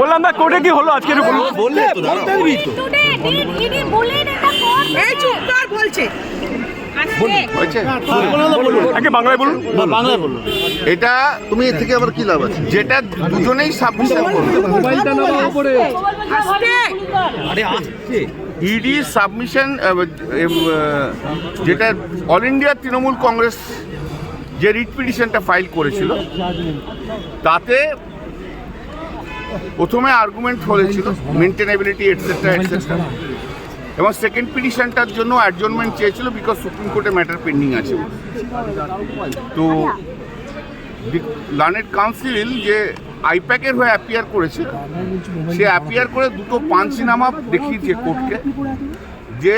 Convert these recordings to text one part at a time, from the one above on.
বললাম না কোর্টে কি হলো আজকে একটু বলুন বললে তো দাঁড়াও। Today, did ইডি বলেন এটা করবে এই চুপ কর বলছে। বাংলায় বলুন। বাংলায় বলুন। এটা তুমি এর থেকে আবার কি লাভ আছে? যেটা দুজনেই সাবমিশন করবে আরে আসছে ইডি সাবমিশন যেটা অল ইন্ডিয়া তৃণমূল কংগ্রেস যে রিট পিটিশনটা ফাইল করেছিল তাতে প্রথমে আর্গুমেন্ট হয়েছিল maintainability et cetera et cetera এবং সেকেন্ড পিটিশনটার জন্য অ্যাডজনমেন্ট চেয়েছিল বিকজ সুপ্রিম কোর্টে ম্যাটার পেন্ডিং আছে। তো লার্নেড কাউন্সিল যে আইপ্যাকের হয়ে অ্যাপিয়ার করেছে, সে অ্যাপিয়ার করে দুটো পাঞ্চিনামা দেখিয়েছে কোর্টকে, যে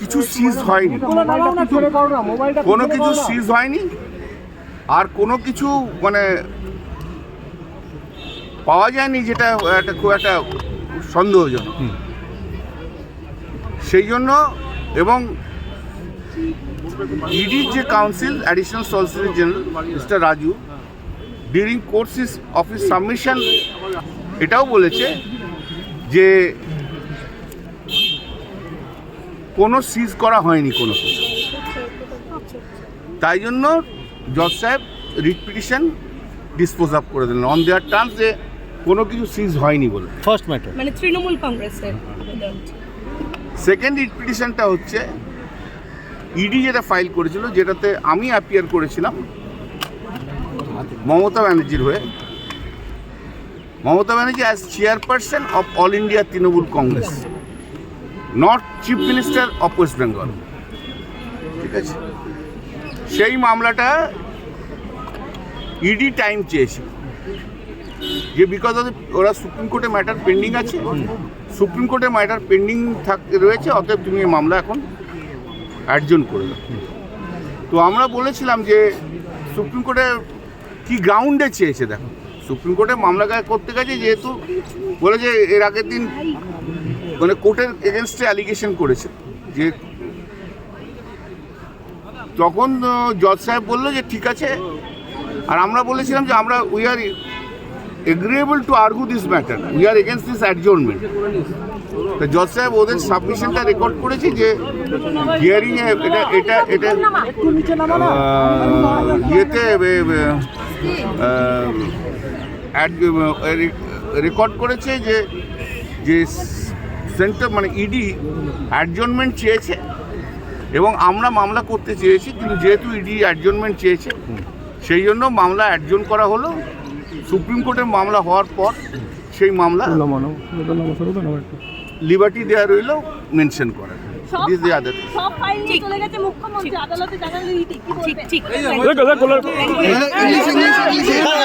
কিছু সিজ হয়নি। কোনো কিছু সিজ হয়নি, আর কোনো কিছু মানে পাওয়া যায়নি যেটা একটা খুব একটা সন্দেহজনক। সেই জন্য এবং ইডির যে counsel additional solicitor general mister Raju during courses of his submission এটাও বলেছে যে কোনো সিজ করা হয়নি কোনো কিছু। তাই জন্য জজ সাহেব রিট পিটিশন ডিসপোজ আপ করে দিলেন। অন দেয়ার টার্মস যে কোনো কিছু সিজ হয়নি বলে। ফার্স্ট ম্যাটার মানে তৃণমূল কংগ্রেসের সেকেন্ড পিটিশনটা হচ্ছে ইডি যেটা ফাইল করেছিল যেটাতে আমি অ্যাপিয়ার করেছিলাম মমতা ব্যানার্জির হয়ে। Mamata Banerjee as chairperson of all India Trinamool Congress not chief minister of West Bengal ঠিক আছে? সেই মামলাটা ইডি টাইম চেয়েছিল। যে বিকজ অফ ওরা সুপ্রিম কোর্টে ম্যাটার পেন্ডিং আছে, সুপ্রিম কোর্টে ম্যাটার পেন্ডিং থাক, রয়েছে, অতএব তুমি এই মামলা এখন অ্যাডজন করে তো আমরা বলেছিলাম যে সুপ্রিম কোর্টে কি গ্রাউন্ডে চেয়েছে, দেখো। সুপ্রিম কোর্টে মামলা করতে গেছে, যেহেতু বলে যে এর আগের দিন মানে কোর্টের এগেনস্টে অ্যালিগেশন করেছে, যে তখন জজ সাহেব বলল যে ঠিক আছে, আর আমরা বলেছিলাম যে আমরা we are agreeable to argue this matter we are against this adjournment তো জজ সাহেব ওদের সাবমিশনটা রেকর্ড করেছে যে হিয়ারিং এটা এটা এটা আহ, ইয়েতে রেকর্ড করেছে যে যে সেন্টার মানে ইডি অ্যাডজনমেন্ট চেয়েছে। এবং আমরা মামলা করতে চেয়েছি কিন্তু যেহেতু ইডি অ্যাডজনমেন্ট চেয়েছে সেই জন্য মামলা অ্যাডজন করা হলো। সুপ্রিম কোর্টের মামলা হওয়ার পর সেই মামলা লিবার্টি দেওয়া রইল মেনশন করা। দিস দি আদার সব ফাইল নিয়ে চলে গেছে মুখ্যমন্ত্রী আদালতে জানালে ইডি কি ঠিক ঠিক।